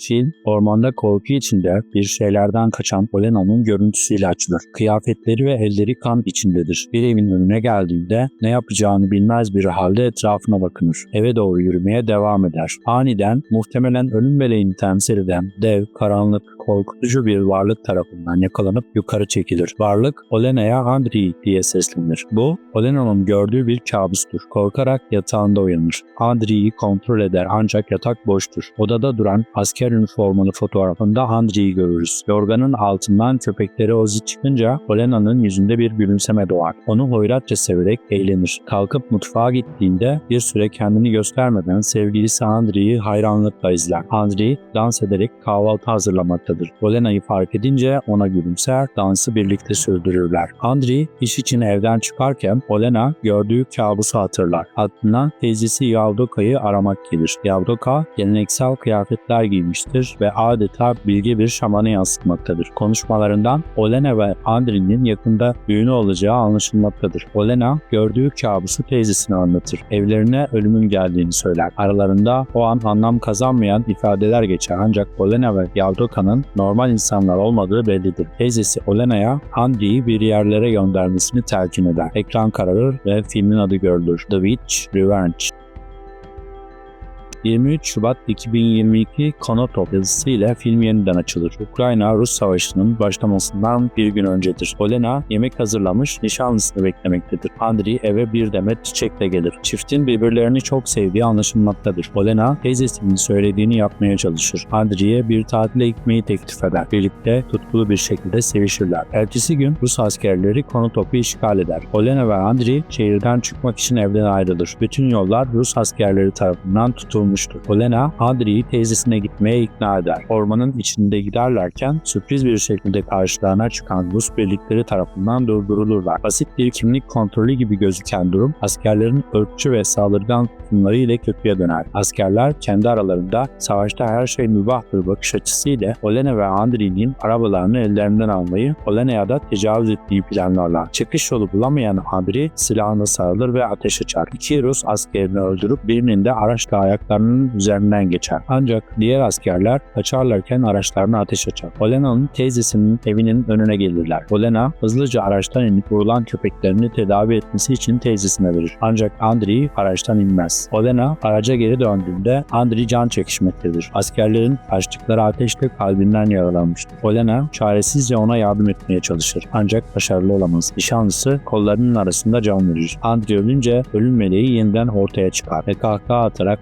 Film, ormanda korku içinde bir şeylerden kaçan Olena'nın görüntüsüyle açılır. Kıyafetleri ve elleri kan içindedir. Bir evin önüne geldiğinde ne yapacağını bilmez bir halde etrafına bakınır. Eve doğru yürümeye devam eder. Aniden muhtemelen ölüm meleğini temsil eden dev, karanlık, korkutucu bir varlık tarafından yakalanıp yukarı çekilir. Varlık Olena'ya Andriy diye seslenir. Bu Olena'nın gördüğü bir kabustur. Korkarak yatağında uyanır. Andriy'i kontrol eder ancak yatak boştur. Odada duran asker üniformalı fotoğrafında Andriy'i görürüz. Yorganın altından köpekleri Ozzy çıkınca Olena'nın yüzünde bir gülümseme doğar. Onu hoyratça severek eğlenir. Kalkıp mutfağa gittiğinde bir süre kendini göstermeden sevgilisi Andriy'i hayranlıkla izler. Andriy dans ederek kahvaltı hazırlamaktadır. Olena'yı fark edince ona gülümser, dansı birlikte sürdürürler. Andriy iş için evden çıkarken Olena gördüğü kabusu hatırlar. Aklına teyzesi Yavdoka'yı aramak gelir. Yavdoka geleneksel kıyafetler giymiştir ve adeta bilge bir şamanı yansıtmaktadır. Konuşmalarından Olena ve Andriy'nin yakında düğünü olacağı anlaşılmaktadır. Olena gördüğü kabusu teyzesine anlatır. Evlerine ölümün geldiğini söyler. Aralarında o an anlam kazanmayan ifadeler geçer ancak Olena ve Yavdoka'nın normal insanlar olmadığı bellidir. Teyzesi Olena'ya Andriy'i bir yerlere göndermesini telkin eder. Ekran kararır ve filmin adı görülür. The Witch Revenge. 23 Şubat 2022 Konotop yazısı ile film yeniden açılır. Ukrayna-Rus savaşının başlamasından bir gün öncedir. Olena yemek hazırlamış, nişanlısını beklemektedir. Andriy eve bir demet çiçekle gelir. Çiftin birbirlerini çok sevdiği anlaşılmaktadır. Olena teyzesinin söylediğini yapmaya çalışır. Andriy'e bir tatile gitmeyi teklif eder. Birlikte tutkulu bir şekilde sevişirler. Ertesi gün Rus askerleri Konotop'u işgal eder. Olena ve Andriy şehirden çıkmak için evden ayrılır. Bütün yollar Rus askerleri tarafından tutulmuştur. Olena, Andriy'i teyzesine gitmeye ikna eder. Ormanın içinde giderlerken sürpriz bir şekilde karşılarına çıkan Rus birlikleri tarafından durdurulurlar. Basit bir kimlik kontrolü gibi gözüken durum askerlerin ırkçı ve saldırgan tutumları ile kötüye döner. Askerler kendi aralarında savaşta her şey mübahtır bakış açısıyla Olena ve Andriy'nin arabalarını ellerinden almayı Olena'ya da tecavüz ettiği planlarlar. Çıkış yolu bulamayan Andriy silahına sarılır ve ateş açar. İki Rus askerini öldürüp birinin de araçla ayaklarının üzerinden geçer. Ancak diğer askerler kaçarlarken araçlarına ateş açar. Olena'nın teyzesinin evinin önüne gelirler. Olena hızlıca araçtan inip vurulan köpeklerini tedavi etmesi için teyzesine verir. Ancak Andriy araçtan inmez. Olena araca geri döndüğünde Andriy can çekişmektedir. Askerlerin açtıkları ateşle kalbinden yaralanmıştır. Olena çaresizce ona yardım etmeye çalışır. Ancak başarılı olamaz. Nişanlısı kollarının arasında can verir. Andriy ölünce ölüm meleği yeniden ortaya çıkar ve kahkaha atarak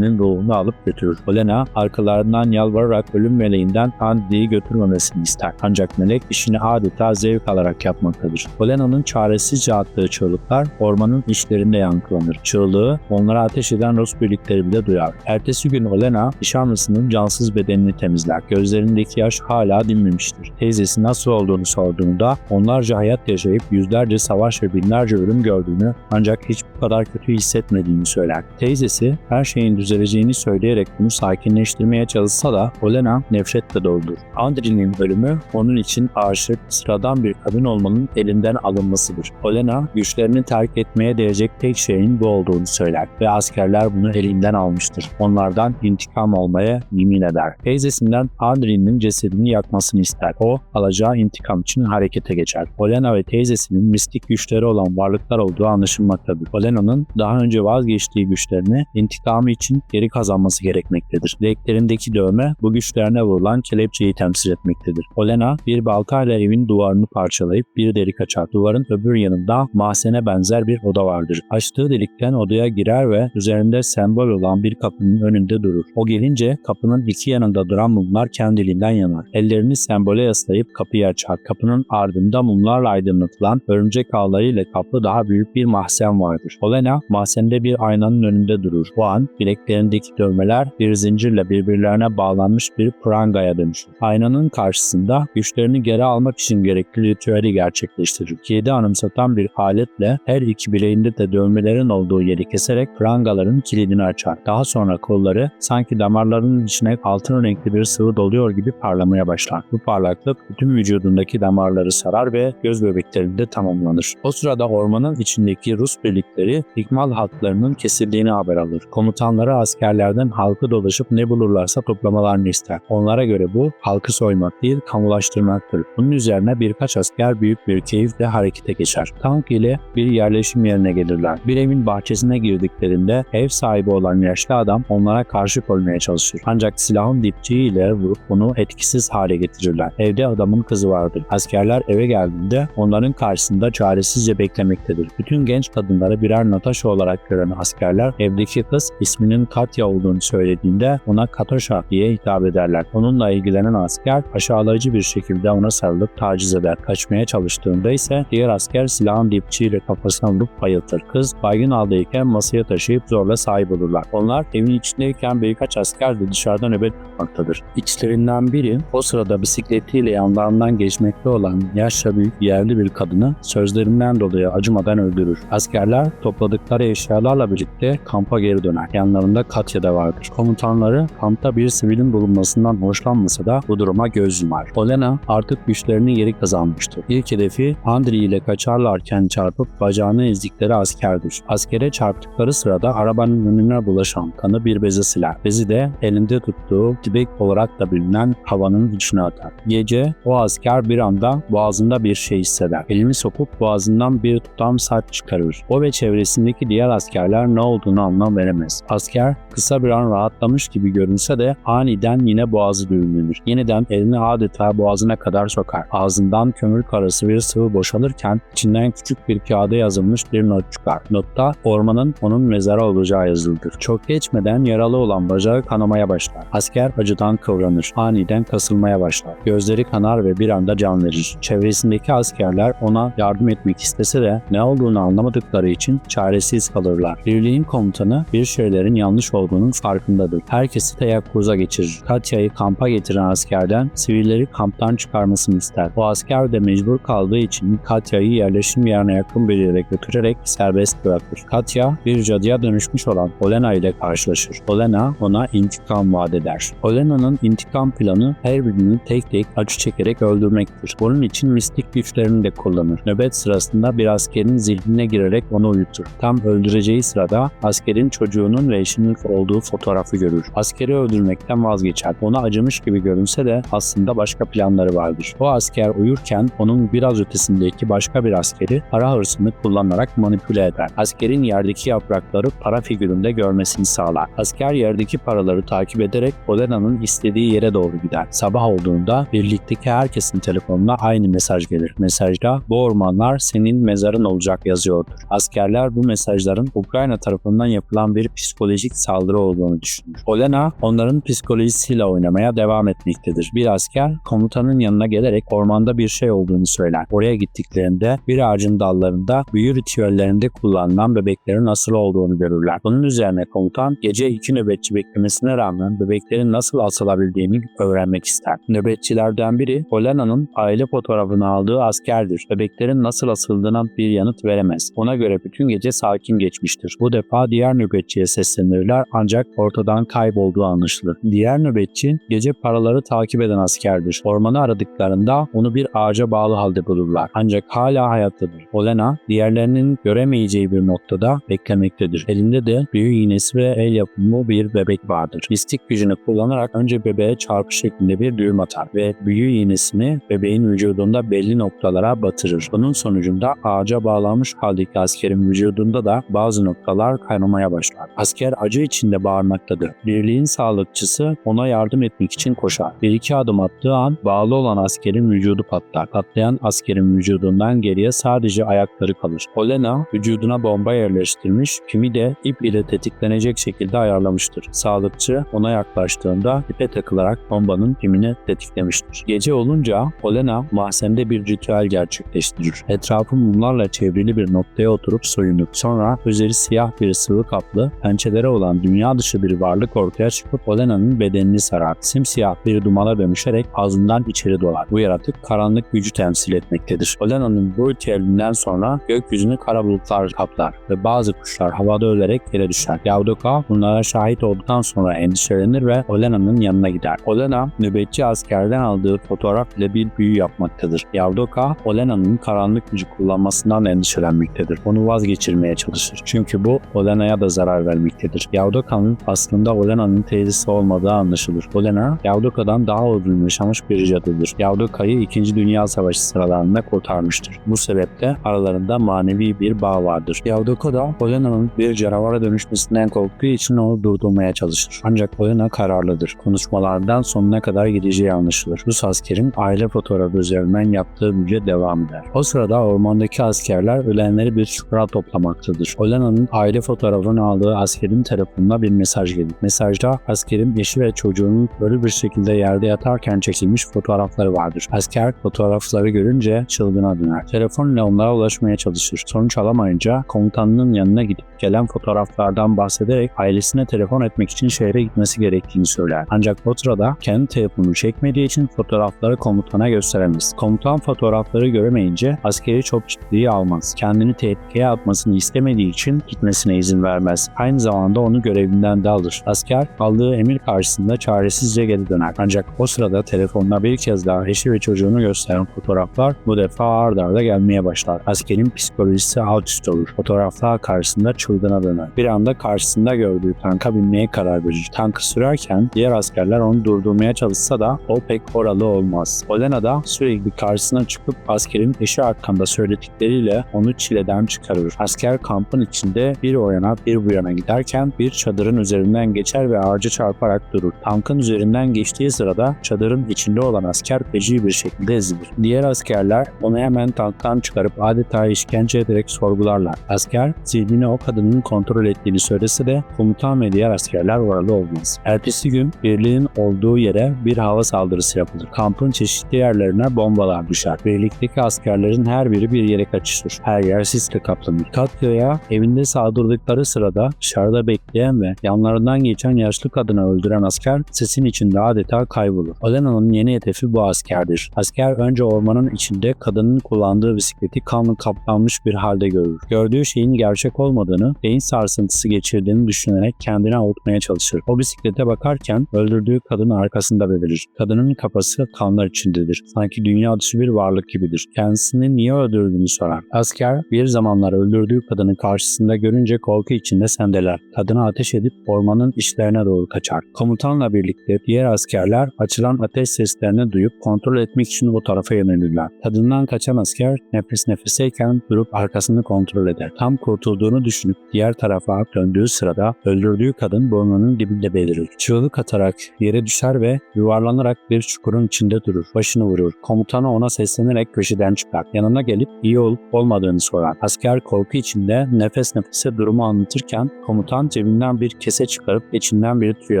Andriy'nin ruhunu alıp götürür. Olena arkalarından yalvararak ölüm meleğinden Andriy'i götürmemesini ister. Ancak melek işini adeta zevk alarak yapmaktadır. Olena'nın çaresizce attığı çığlıklar ormanın işlerinde yankılanır. Çığlığı onlara ateş eden Rus birlikleri bile duyar. Ertesi gün Olena nişanlısının cansız bedenini temizler. Gözlerindeki yaş hala dinmemiştir. Teyzesi nasıl olduğunu sorduğunda onlarca hayat yaşayıp yüzlerce savaş ve binlerce ölüm gördüğünü ancak hiç kadar kötü hissetmediğini söyler. Teyzesi her şeyin düzeleceğini söyleyerek bunu sakinleştirmeye çalışsa da Olena nefretle doludur. Andriy'nin ölümü onun için aşık, sıradan bir kadın olmanın elinden alınmasıdır. Olena güçlerini terk etmeye değecek tek şeyin bu olduğunu söyler ve askerler bunu elinden almıştır. Onlardan intikam almaya yemin eder. Teyzesinden Andriy'nin cesedini yakmasını ister. O alacağı intikam için harekete geçer. Olena ve teyzesinin mistik güçleri olan varlıklar olduğu anlaşılmaktadır. Olena'nın daha önce vazgeçtiği güçlerini intikamı için geri kazanması gerekmektedir. Bileklerindeki dövme bu güçlerine vurulan kelepçeyi temsil etmektedir. Olena bir baltayla evin duvarını parçalayıp bir delik açar. Duvarın öbür yanında mahzene benzer bir oda vardır. Açtığı delikten odaya girer ve üzerinde sembol olan bir kapının önünde durur. O gelince kapının iki yanında duran mumlar kendiliğinden yanar. Ellerini sembole yaslayıp kapıyı açar. Kapının ardında mumlarla aydınlatılan örümcek ağlarıyla kaplı daha büyük bir mahzen vardır. Olena mahzende bir aynanın önünde durur. O an bileklerindeki dövmeler bir zincirle birbirlerine bağlanmış bir prangaya dönüşür. Aynanın karşısında güçlerini geri almak için gerekli ritüeli gerçekleştirir. Kilidi anımsatan bir aletle her iki bileğinde de dövmelerin olduğu yeri keserek prangaların kilidini açar. Daha sonra kolları sanki damarlarının içine altın renkli bir sıvı doluyor gibi parlamaya başlar. Bu parlaklık bütün vücudundaki damarları sarar ve göz bebeklerinde tamamlanır. O sırada ormanın içindeki Rus birlikleri askeri ikmal hatlarının kesildiğini haber alır. Komutanları askerlerden halkı dolaşıp ne bulurlarsa toplamalarını ister. Onlara göre bu halkı soymak değil kamulaştırmaktır. Bunun üzerine birkaç asker büyük bir keyifle harekete geçer. Tank ile bir yerleşim yerine gelirler. Bir evin bahçesine girdiklerinde ev sahibi olan yaşlı adam onlara karşı koymaya çalışır. Ancak silahın dipçiğiyle vurup onu etkisiz hale getirirler. Evde adamın kızı vardır. Askerler eve geldiğinde onların karşısında çaresizce beklemektedir. Bütün genç kadınları birer Natasha olarak gören askerler evdeki kız isminin Katya olduğunu söylediğinde ona Katoşa diye hitap ederler. Onunla ilgilenen asker aşağılayıcı bir şekilde ona sarılıp taciz eder. Kaçmaya çalıştığında ise diğer asker silahın dipçiğiyle kafasına vurup bayıltır. Kız baygın haldeyken masaya taşıyıp zorla sahip olurlar. Onlar evin içindeyken birkaç asker de dışarıda nöbet tutmaktadır. İçlerinden biri o sırada bisikletiyle yanlarından geçmekte olan yaşça büyük yerli bir kadını sözlerinden dolayı acımadan öldürür. Askerler topladıkları eşyalarla birlikte kampa geri döner. Yanlarında Katya da vardır. Komutanları kampta bir sivilin bulunmasından hoşlanmasa da bu duruma göz yumar. Olena artık güçlerini geri kazanmıştır. İlk hedefi Andriy ile kaçarlarken çarpıp bacağını ezdikleri askerdir. Askere çarptıkları sırada arabanın önüne bulaşan kanı bir beze siler. Bezi de elinde tuttuğu tibek olarak da bilinen havanın içine atar. Gece o asker bir anda boğazında bir şey hisseder. Elini sokup boğazından bir tutam saç çıkarır. O ve çevresindeki diğer askerler ne olduğunu anlam veremez. Asker kısa bir an rahatlamış gibi görünse de aniden yine boğazı düğümlenir. Yeniden elini adeta boğazına kadar sokar. Ağzından kömür karası bir sıvı boşalırken içinden küçük bir kağıda yazılmış bir not çıkar. Notta ormanın onun mezarı olacağı yazılıdır. Çok geçmeden yaralı olan bacağı kanamaya başlar. Asker acıdan kıvranır. Aniden kasılmaya başlar. Gözleri kanar ve bir anda can verir. Çevresindeki askerler ona yardım etmek istese de ne olduğunu anlamadıkları için çaresiz kalırlar. Birliğin komutanı bir şeylerin yanlış olduğunun farkındadır. Herkesi teyakkuza geçirir. Katya'yı kampa getiren askerden sivilleri kamptan çıkarmasını ister. O asker de mecbur kaldığı için Katya'yı yerleşim yerine yakın bir yere götürerek serbest bırakır. Katya bir cadıya dönüşmüş olan Olena ile karşılaşır. Olena ona intikam vaat eder. Olena'nın intikam planı her birini tek tek acı çekerek öldürmektir. Bunun için mistik güçlerini de kullanır. Nöbet sırasında bir askerin zihnine girerek onu uyutur. Tam öldüreceği sırada askerin çocuğunun ve eşinin olduğu fotoğrafı görür. Askeri öldürmekten vazgeçer. Ona acımış gibi görünse de aslında başka planları vardır. O asker uyurken onun biraz ötesindeki başka bir askeri para hırsını kullanarak manipüle eder. Askerin yerdeki yaprakları para figüründe görmesini sağlar. Asker yerdeki paraları takip ederek Olena'nın istediği yere doğru gider. Sabah olduğunda birlikteki herkesin telefonuna aynı mesaj gelir. Mesajda bu ormanlar senin mezarın olacak yazıyordur. Askerler bu mesajların Ukrayna tarafından yapılan bir psikolojik saldırı olduğunu düşünür. Olena onların psikolojisiyle oynamaya devam etmektedir. Bir asker komutanın yanına gelerek ormanda bir şey olduğunu söyler. Oraya gittiklerinde bir ağacın dallarında büyü ritüellerinde kullanılan bebeklerin asılı olduğunu görürler. Bunun üzerine komutan gece iki nöbetçi beklemesine rağmen bebeklerin nasıl asılabildiğini öğrenmek ister. Nöbetçilerden biri Olena'nın aile fotoğrafını aldığı askerdir. Bebeklerin nasıl asıldığına bir yanıt veremez. Ona göre bütün gece sakin geçmiştir. Bu defa diğer nöbetçiye seslenirler ancak ortadan kaybolduğu anlaşılır. Diğer nöbetçi gece paraları takip eden askerdir. Ormanı aradıklarında onu bir ağaca bağlı halde bulurlar. Ancak hala hayattadır. Olena diğerlerinin göremeyeceği bir noktada beklemektedir. Elinde de büyü iğnesi ve el yapımı bir bebek vardır. Mistik gücünü kullanarak önce bebeğe çarpı şeklinde bir düğüm atar ve büyü iğnesini bebeğin vücudunda belli noktalara batırır. Bunun sonucunda ağaca bağlanmış haldeki askerin vücudunda da bazı noktalar kaynamaya başlar. Asker acı içinde bağırmaktadır. Birliğin sağlıkçısı ona yardım etmek için koşar. Bir iki adım attığı an bağlı olan askerin vücudu patlar. Patlayan askerin vücudundan geriye sadece ayakları kalır. Olena vücuduna bomba yerleştirmiş, kimi de ip ile tetiklenecek şekilde ayarlamıştır. Sağlıkçı ona yaklaştığında ipe takılarak bombanın pimini tetiklemiştir. Gece olunca Olena mahzende bir ritüel gerçekleştirir. Etrafı mumlarla çevrili bir noktaya oturup soyunur. Sonra üzeri siyah bir sıvı kaplı, pençelere olan dünya dışı bir varlık ortaya çıkıp Olena'nın bedenini sarar. Simsiyah bir dumala dönüşerek ağzından içeri dolar. Bu yaratık karanlık gücü temsil etmektedir. Olena'nın bu ritüelinden sonra gökyüzünü kara bulutlar kaplar ve bazı kuşlar havada ölerek yere düşer. Yavdoka bunlara şahit olduktan sonra endişelenir ve Olena'nın yanına gider. Olena nöbetçi askerden aldığı fotoğraf ile bir büyü yapmaktadır. Yavdoka Olena'nın karanlık gücü kullanmasından endişelenmektedir. Onu geçirmeye çalışır. Çünkü bu Olena'ya da zarar vermektedir. Yavdoka'nın aslında Olena'nın teyzesi olmadığı anlaşılır. Olena, Yavdoka'dan daha uzun yaşamış bir cadıdır. Yavdoka'yı 2. Dünya Savaşı sıralarında kurtarmıştır. Bu sebeple aralarında manevi bir bağ vardır. Yavdoka da Olena'nın bir canavara dönüşmesinden korktuğu için onu durdurmaya çalışır. Ancak Olena kararlıdır. Konuşmalardan sonuna kadar gideceği anlaşılır. Rus askerin aile fotoğrafı üzerinden yaptığı müce devam eder. O sırada ormandaki askerler ölenleri bir çukura toplamaktadır. Olena'nın aile fotoğrafını aldığı askerin telefonuna bir mesaj gelir. Mesajda askerin eşi ve çocuğunun ölü bir şekilde yerde yatarken çekilmiş fotoğrafları vardır. Asker fotoğrafları görünce çılgına döner. Telefonla onlara ulaşmaya çalışır. Sonuç alamayınca komutanının yanına gidip gelen fotoğraflardan bahsederek ailesine telefon etmek için şehre gitmesi gerektiğini söyler. Ancak o sırada kendi telefonunu çekmediği için fotoğrafları komutana gösteremez. Komutan fotoğrafları göremeyince askeri çok ciddiye almaz. Kendini tehlikeye atmasını istemediği için gitmesine izin vermez. Aynı zamanda onu görevinden de alır. Asker aldığı emir karşısında çaresizce geri döner. Ancak o sırada telefonuna bir kez daha eşi ve çocuğunu gösteren fotoğraflar bu defa ard arda gelmeye başlar. Askerin psikolojisi alt üst olur. Fotoğraflar karşısında çılgına döner. Bir anda karşısında gördüğü tanka binmeye karar verir. Tankı sürerken diğer askerler onu durdurmaya çalışsa da o pek oralı olmaz. Olena da sürekli karşısına çıkıp askerin eşi hakkında söyledikleriyle onu çileden çıkarır. Asker kampın içinde bir o yana bir bu yana giderken bir çadırın üzerinden geçer ve ağaca çarparak durur. Tankın üzerinden geçtiği sırada çadırın içinde olan asker feci bir şekilde ezilir. Diğer askerler onu hemen tanktan çıkarıp adeta işkence ederek sorgularlar. Asker zihnini o kadının kontrol ettiğini söylese de komutan ve diğer askerler oralı olmaz. Ertesi gün birliğin olduğu yere bir hava saldırısı yapılır. Kampın çeşitli yerlerine bombalar düşer. Birlikteki askerlerin her biri bir yere kaçışır. Her yer sisle kaplanır. Katya'ya evinde saldırdıkları sırada dışarıda bekleyen ve yanlarından geçen yaşlı kadını öldüren asker sesin içinde adeta kaybolur. Olena'nın yeni hedefi bu askerdir. Asker önce ormanın içinde kadının kullandığı bisikleti kanla kaplanmış bir halde görür. Gördüğü şeyin gerçek olmadığını, beyin sarsıntısı geçirdiğini düşünerek kendini avutmaya çalışır. O bisiklete bakarken öldürdüğü kadın arkasında belirir. Kadının kafası kanlar içindedir. Sanki dünya dışı bir varlık gibidir. Kendisini niye öldürdüğünü sorar. Asker bir zamanlar öldürdüğü kadını karşısında görünce korku içinde sendeler. Kadına ateş edip ormanın işlerine doğru kaçar. Komutanla birlikte diğer askerler açılan ateş seslerini duyup kontrol etmek için o tarafa yönelirler. Kadından kaçan asker nefes nefeseyken durup arkasını kontrol eder. Tam kurtulduğunu düşünüp diğer tarafa döndüğü sırada öldürdüğü kadın burnunun dibinde belirir. Çığlık atarak yere düşer ve yuvarlanarak bir çukurun içinde durur. Başını vurur. Komutanı ona seslenerek köşeden çıkar. Yanına gelip iyi olup olmadığını sorar. Asker korku içinde nefes nefese durumu anlatırken komutan cebinden bir kese çıkarıp içinden bir tüy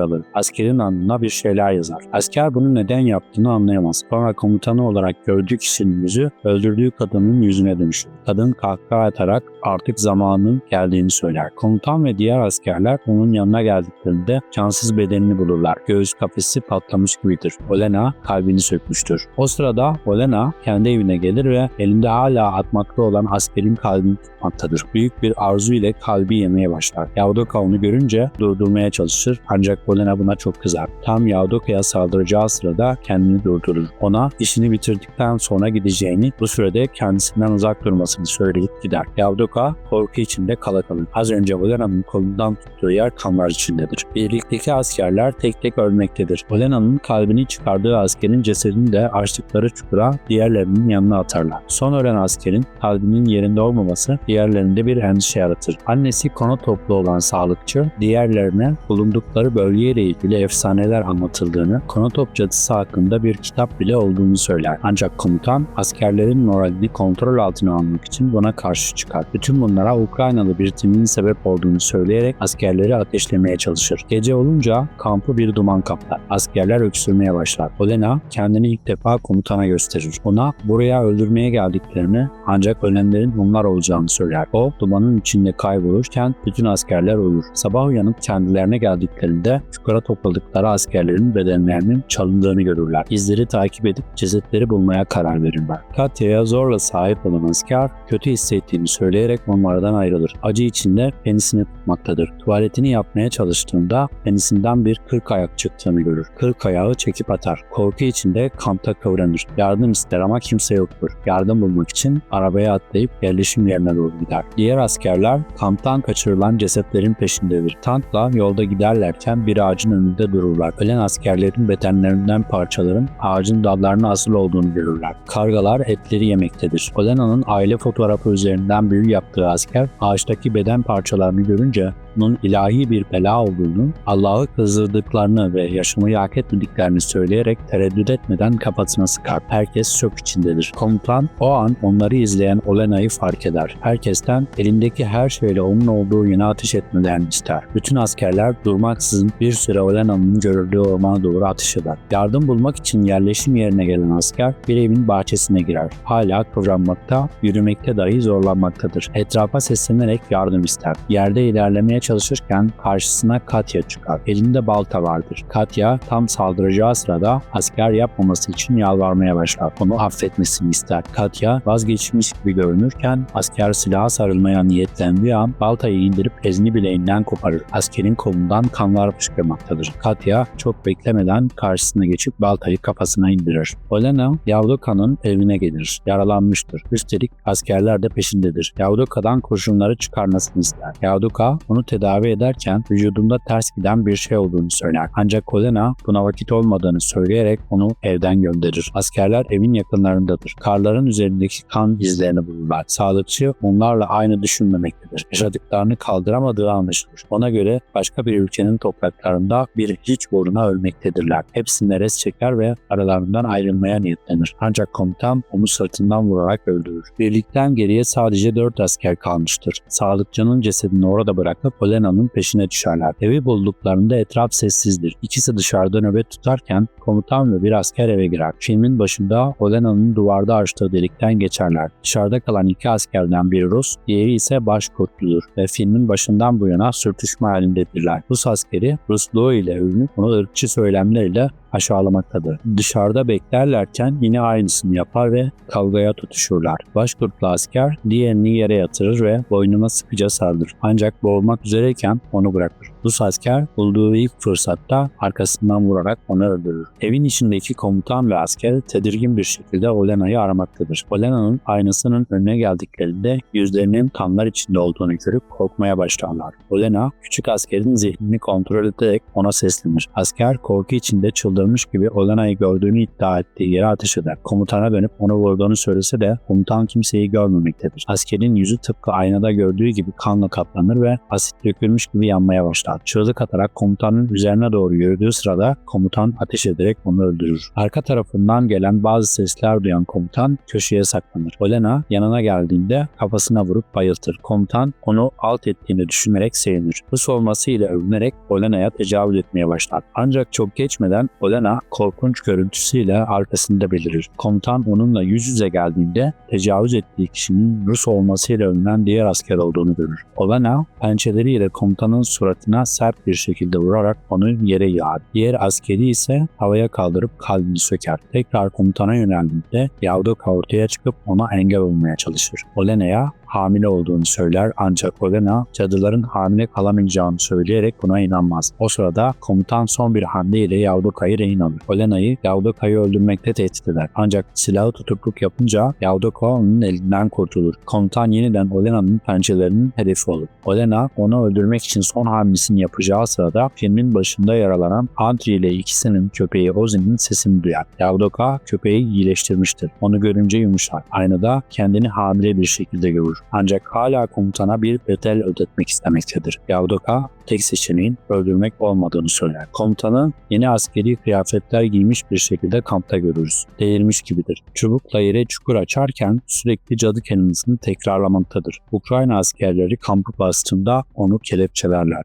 alır. Askerin alnına bir şeyler yazar. Asker bunu neden yaptığını anlayamaz. Sonra komutanı olarak gördüğü kişinin yüzü öldürdüğü kadının yüzüne dönüşür. Kadın kahkaha atarak artık zamanın geldiğini söyler. Komutan ve diğer askerler onun yanına geldiklerinde cansız bedenini bulurlar. Göğüs kafesi patlamış gibidir. Olena kalbini sökmüştür. O sırada Olena kendi evine gelir ve elinde hala atmakta olan askerin kalbini tutmaktadır. Büyük bir arzu ile kalbi yemeye başlar. Yavdoka onu görünce durdurmaya çalışır ancak Olena buna çok kızar. Tam Yavdoka'ya saldıracağı sırada kendini durdurur. Ona işini bitirdikten sonra gideceğini, bu sürede kendisinden uzak durmasını söyleyip gider. Yavdoka korku içinde kala kalır. Az önce Olena'nın kolundan tuttuğu yer kanlar içindedir. Birlikteki askerler tek tek ölmektedir. Olena'nın kalbini çıkardığı askerin cesedini de açtıkları çukura diğerlerinin yanına atarlar. Son ölen askerin kalbinin yerinde olmaması diğerlerinde bir endişe yaratır. Annesi konu toplu olan sağlıkçı diğerlerine bulundukları bölgeyle ilgili efsaneler anlatıldığını, Konotop cadısı hakkında bir kitap bile olduğunu söyler. Ancak komutan askerlerin moralini kontrol altına almak için buna karşı çıkar. Bütün bunlara Ukraynalı bir timin sebep olduğunu söyleyerek askerleri ateşlemeye çalışır. Gece olunca kampı bir duman kaplar. Askerler öksürmeye başlar. Olena kendini ilk defa komutana gösterir. Ona buraya öldürmeye geldiklerini ancak ölenlerin onlar olacağını söyler. O dumanın içinde kaybolurken bütün askerler uyur. Sabah uyanıp kendilerine geldiklerinde çukura topladıkları askerlerin bedenlerinin çalındığını görürler. İzleri takip edip cesetleri bulmaya karar verirler. Katya'ya zorla sahip olan asker kötü hissettiğini söyleyerek onlardan ayrılır. Acı içinde penisini tutmaktadır. Tuvaletini yapmaya çalıştığında penisinden bir kırk ayak çıktığını görür. Kırk ayağı çekip atar. Korku içinde kampta kıvranır. Yardım ister ama kimse yoktur. Yardım bulmak için arabaya atlayıp yerleşim yerine doğru gider. Diğer askerler kamptan kaçırılan cesetlerin peşindedir. Tankla yolda giderlerken bir ağacın önünde dururlar. Ölen askerlerin bedenlerinden parçaların ağacın dallarına asıl olduğunu görürler. Kargalar etleri yemektedir. Olena'nın aile fotoğrafı üzerinden büyü yaptığı asker ağaçtaki beden parçalarını görünce bunun ilahi bir bela olduğunu, Allah'ı kızdırdıklarını ve yaşamayı hak etmediklerini söyleyerek tereddüt etmeden kafasına sıkar. Herkes şok içindedir. Komutan o an onları izleyen Olena'yı fark eder. Herkesten elindeki her şeyle onun olduğu yöne ateş etmelerini ister. Bütün askerler durmaksızın bir süre Olena'nın görüldüğü ormana doğru ateş eder. Yardım bulmak için yerleşim yerine gelen asker bir evin bahçesine girer. Hala kıvranmakta, yürümekte dahi zorlanmaktadır. Etrafa seslenerek yardım ister. Yerde ilerlemeye çalışırken karşısına Katya çıkar. Elinde balta vardır. Katya tam saldıracağı sırada asker yapmaması için yalvarmaya başlar. Onu affetmesini ister. Katya vazgeçmiş gibi görünürken asker silaha sarılmaya niyetlendiği an baltayı indirip ezini bileğinden koparır. Askerin kolundan kanlar fışkırmaktadır. Katya çok beklemeden karşısına geçip baltayı kafasına indirir. Olena Yavdoka'nın evine gelir. Yaralanmıştır. Üstelik askerler de peşindedir. Yavdoka'dan kurşunları çıkarmasını ister. Yavdoka onu tedavi ederken vücudunda ters giden bir şey olduğunu söyler. Ancak Olena buna vakit olmadığını söyleyerek onu evden gönderir. Askerler evin yakınlarındadır. Karların üzerindeki kan izlerini bulurlar. Sağlıkçı onlarla aynı düşünmemektedir. Yaşadıklarını kaldıramadığı anlaşılır. Ona göre başka bir ülkenin topraklarında bir hiç uğruna ölmektedirler. Hepsine res çeker ve aralarından ayrılmaya niyetlenir. Ancak komutan onu sırtından vurarak öldürür. Birlikten geriye sadece dört asker kalmıştır. Sağlıkçının cesedini orada bırakıp Olena'nın peşine düşerler. Evi bulduklarında etraf sessizdir. İkisi dışarıda nöbet tutarken komutan ve bir asker eve girer. Filmin başında Olena'nın duvarda açtığı delikten geçerler. Dışarıda kalan iki askerden biri diğeri ise başkurtludur ve filmin başından bu yana sürtüşme halindedirler. Rus askeri Rusluğu ile övünüp onu ırkçı söylemleriyle aşağılamaktadır. Dışarıda beklerlerken yine aynısını yapar ve kavgaya tutuşurlar. Başkurtlu asker diğerini yere yatırır ve boynuna sıkıca sarılır. Ancak boğulmak üzereyken onu bırakır. Rus asker bulduğu ilk fırsatta arkasından vurarak onu öldürür. Evin içindeki komutan ve asker tedirgin bir şekilde Olena'yı aramaktadır. Olena'nın aynasının önüne geldiklerinde yüzlerinin kanlar içinde olduğunu görüp korkmaya başlarlar. Olena küçük askerin zihnini kontrol ederek ona seslenir. Asker korku içinde çıldırmış gibi Olena'yı gördüğünü iddia ettiği yere ateş eder. Komutana dönüp onu vurduğunu söylese de komutan kimseyi görmemektedir. Askerin yüzü tıpkı aynada gördüğü gibi kanla kaplanır ve asit dökülmüş gibi yanmaya başlar. Çığlık atarak komutanın üzerine doğru yürüdüğü sırada komutan ateş ederek onu öldürür. Arka tarafından gelen bazı sesler duyan komutan köşeye saklanır. Olena yanına geldiğinde kafasına vurup bayıltır. Komutan onu alt ettiğini düşünerek sevinir. Rus olmasıyla övünerek Olena'ya tecavüz etmeye başlar. Ancak çok geçmeden Olena korkunç görüntüsüyle arkasında belirir. Komutan onunla yüz yüze geldiğinde tecavüz ettiği kişinin Rus olmasıyla övünen diğer asker olduğunu görür. Olena pençeleriyle komutanın suratına sert bir şekilde vurarak onu yere yağar. Diğer askeri ise havaya kaldırıp kalbini söker. Tekrar komutana yöneldiğinde Yavdoka ortaya çıkıp ona engel olmaya çalışır. Olena'ya hamile olduğunu söyler ancak Olena cadıların hamile kalamayacağını söyleyerek buna inanmaz. O sırada komutan son bir hamleyle Yavdoka'yı rehin alır. Olena'yı Yavdoka'yı öldürmekte tehdit eder. Ancak silahı tutukluk yapınca Yavdoka onun elinden kurtulur. Komutan yeniden Olena'nın pençelerinin hedefi olur. Olena onu öldürmek için son hamlesini yapacağı sırada filmin başında yaralanan Andri ile ikisinin köpeği Ozi'nin sesini duyar. Yavdoka köpeği iyileştirmiştir. Onu görünce yumuşar. Aynada kendini hamile bir şekilde görür. Ancak hala komutana bir bedel ödetmek istemektedir. Yavdoka tek seçeneğin öldürmek olmadığını söyler. Komutanı yeni askeri kıyafetler giymiş bir şekilde kampta görürüz. Delirmiş gibidir. Çubukla yere çukur açarken sürekli cadı kelimesini tekrarlamaktadır. Ukrayna askerleri kampı bastığında onu kelepçelerler.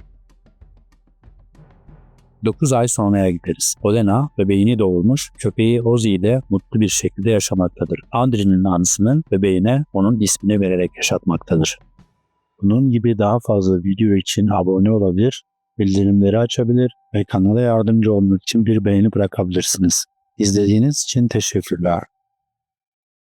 9 ay sonraya gideriz. Olena bebeğini doğurmuş, köpeği Ozzy ile mutlu bir şekilde yaşamaktadır. Andri'nin anısının bebeğine onun ismini vererek yaşatmaktadır. Bunun gibi daha fazla video için abone olabilir, bildirimleri açabilir ve kanala yardımcı olmak için bir beğeni bırakabilirsiniz. İzlediğiniz için teşekkürler.